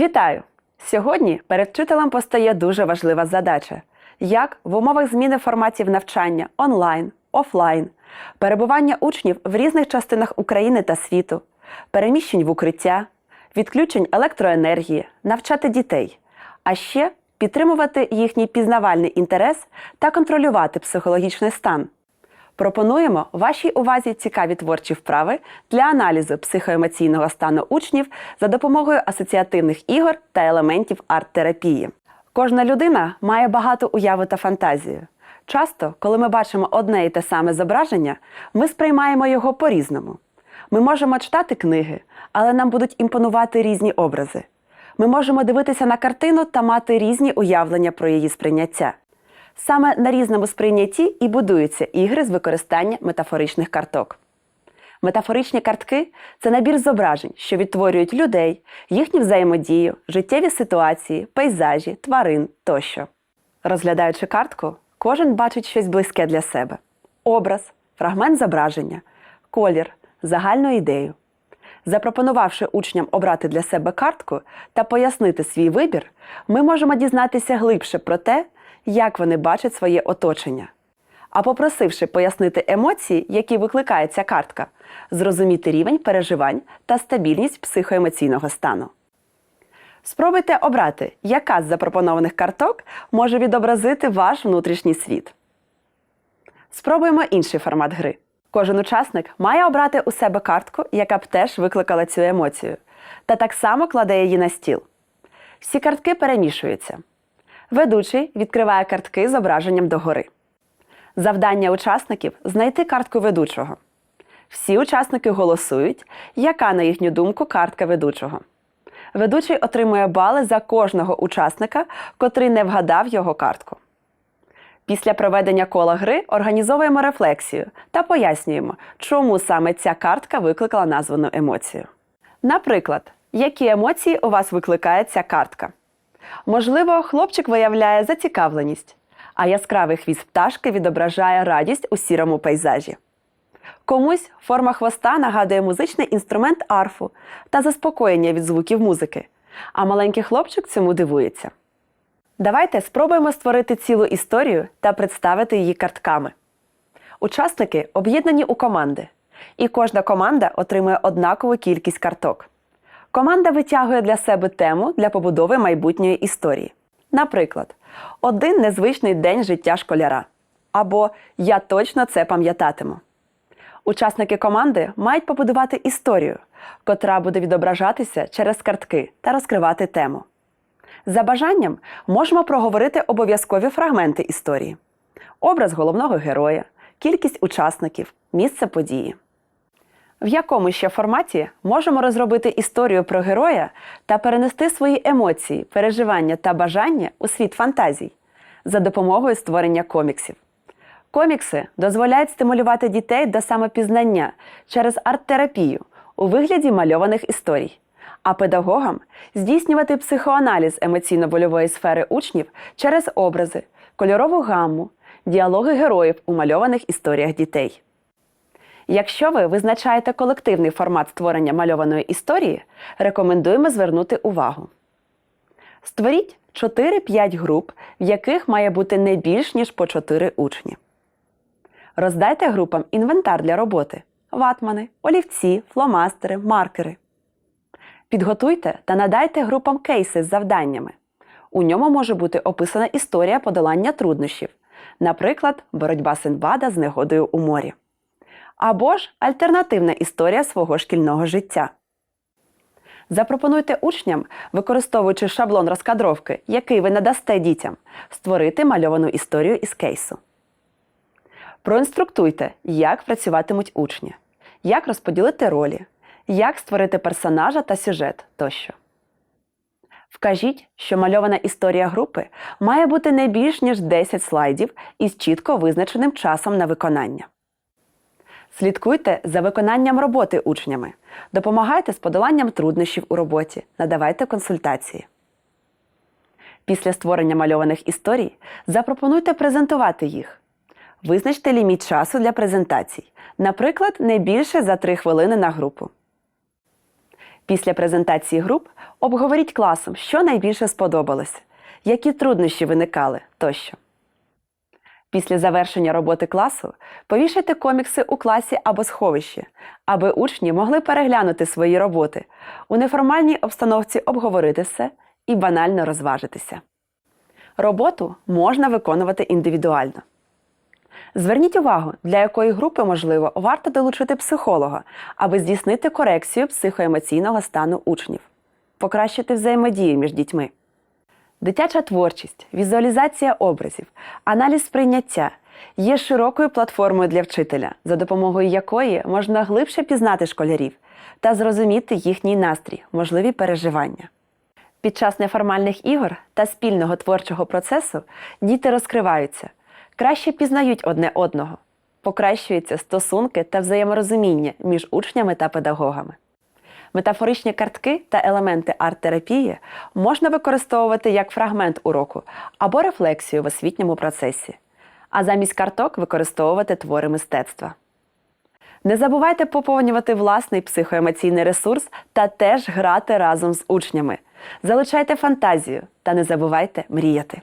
Вітаю! Сьогодні перед вчителем постає дуже важлива задача: як в умовах зміни форматів навчання онлайн, офлайн, перебування учнів в різних частинах України та світу, переміщень в укриття, відключень електроенергії, навчати дітей, а ще підтримувати їхній пізнавальний інтерес та контролювати психологічний стан. Пропонуємо вашій увазі цікаві творчі вправи для аналізу психоемоційного стану учнів за допомогою асоціативних ігор та елементів арт-терапії. Кожна людина має багато уяви та фантазію. Часто, коли ми бачимо одне і те саме зображення, ми сприймаємо його по-різному. Ми можемо читати книги, але нам будуть імпонувати різні образи. Ми можемо дивитися на картину та мати різні уявлення про її сприйняття. Саме на різному сприйнятті і будуються ігри з використання метафоричних карток. Метафоричні картки це набір зображень, що відтворюють людей, їхню взаємодію, життєві ситуації, пейзажі, тварин тощо. Розглядаючи картку, кожен бачить щось близьке для себе: образ, фрагмент зображення, колір, загальну ідею. Запропонувавши учням обрати для себе картку та пояснити свій вибір, ми можемо дізнатися глибше про те, як вони бачать своє оточення. А попросивши пояснити емоції, які викликає ця картка, зрозуміти рівень переживань та стабільність психоемоційного стану. Спробуйте обрати, яка з запропонованих карток може відобразити ваш внутрішній світ. Спробуємо інший формат гри. Кожен учасник має обрати у себе картку, яка б теж викликала цю емоцію, та так само кладе її на стіл. Всі картки перемішуються. Ведучий відкриває картки з зображенням догори. Завдання учасників знайти картку ведучого. Всі учасники голосують, яка, на їхню думку, картка ведучого. Ведучий отримує бали за кожного учасника, котрий не вгадав його картку. Після проведення кола гри організовуємо рефлексію та пояснюємо, чому саме ця картка викликала названу емоцію. Наприклад, які емоції у вас викликає ця картка? Можливо, хлопчик виявляє зацікавленість, а яскравий хвіст пташки відображає радість у сірому пейзажі. Комусь форма хвоста нагадує музичний інструмент арфу та заспокоєння від звуків музики, а маленький хлопчик цьому дивується. Давайте спробуємо створити цілу історію та представити її картками. Учасники об'єднані у команди, і кожна команда отримує однакову кількість карток. Команда витягує для себе тему для побудови майбутньої історії. Наприклад, один незвичний день життя школяра або Я точно це пам'ятатиму. Учасники команди мають побудувати історію, котра буде відображатися через картки та розкривати тему. За бажанням можемо проговорити обов'язкові фрагменти історії: образ головного героя, кількість учасників, місце події. В якому ще форматі можемо розробити історію про героя та перенести свої емоції, переживання та бажання у світ фантазій за допомогою створення коміксів. Комікси дозволяють стимулювати дітей до самопізнання через арт-терапію у вигляді мальованих історій, а педагогам здійснювати психоаналіз емоційно-больової сфери учнів через образи, кольорову гамму, діалоги героїв у мальованих історіях дітей. Якщо ви визначаєте колективний формат створення мальованої історії, рекомендуємо звернути увагу. Створіть 4-5 груп, в яких має бути не більш ніж по 4 учні. Роздайте групам інвентар для роботи: ватмани, олівці, фломастери, маркери. Підготуйте та надайте групам кейси з завданнями. У ньому може бути описана історія подолання труднощів, наприклад, боротьба Синбада з негодою у морі. Або ж альтернативна історія свого шкільного життя. Запропонуйте учням, використовуючи шаблон розкадровки, який ви надасте дітям, створити мальовану історію із кейсу. Проінструктуйте, як працюватимуть учні, як розподілити ролі, як створити персонажа та сюжет тощо. Вкажіть, що мальована історія групи має бути не більш ніж 10 слайдів із чітко визначеним часом на виконання. Слідкуйте за виконанням роботи учнями, допомагайте з подоланням труднощів у роботі, надавайте консультації. Після створення мальованих історій запропонуйте презентувати їх. Визначте ліміт часу для презентацій, наприклад, не більше за 3 хвилини на групу. Після презентації груп обговоріть класом, що найбільше сподобалось, які труднощі виникали тощо. Після завершення роботи класу повішайте комікси у класі або сховищі, аби учні могли переглянути свої роботи, у неформальній обстановці обговорити все і банально розважитися. Роботу можна виконувати індивідуально. Зверніть увагу, для якої групи, можливо, варто долучити психолога, аби здійснити корекцію психоемоційного стану учнів, покращити взаємодію між дітьми. Дитяча творчість, візуалізація образів, аналіз сприйняття є широкою платформою для вчителя, за допомогою якої можна глибше пізнати школярів та зрозуміти їхній настрій, можливі переживання. Під час неформальних ігор та спільного творчого процесу діти розкриваються, краще пізнають одне одного, покращуються стосунки та взаєморозуміння між учнями та педагогами. Метафоричні картки та елементи арт-терапії можна використовувати як фрагмент уроку або рефлексію в освітньому процесі, а замість карток використовувати твори мистецтва. Не забувайте поповнювати власний психоемоційний ресурс та теж грати разом з учнями. Залучайте фантазію та не забувайте мріяти.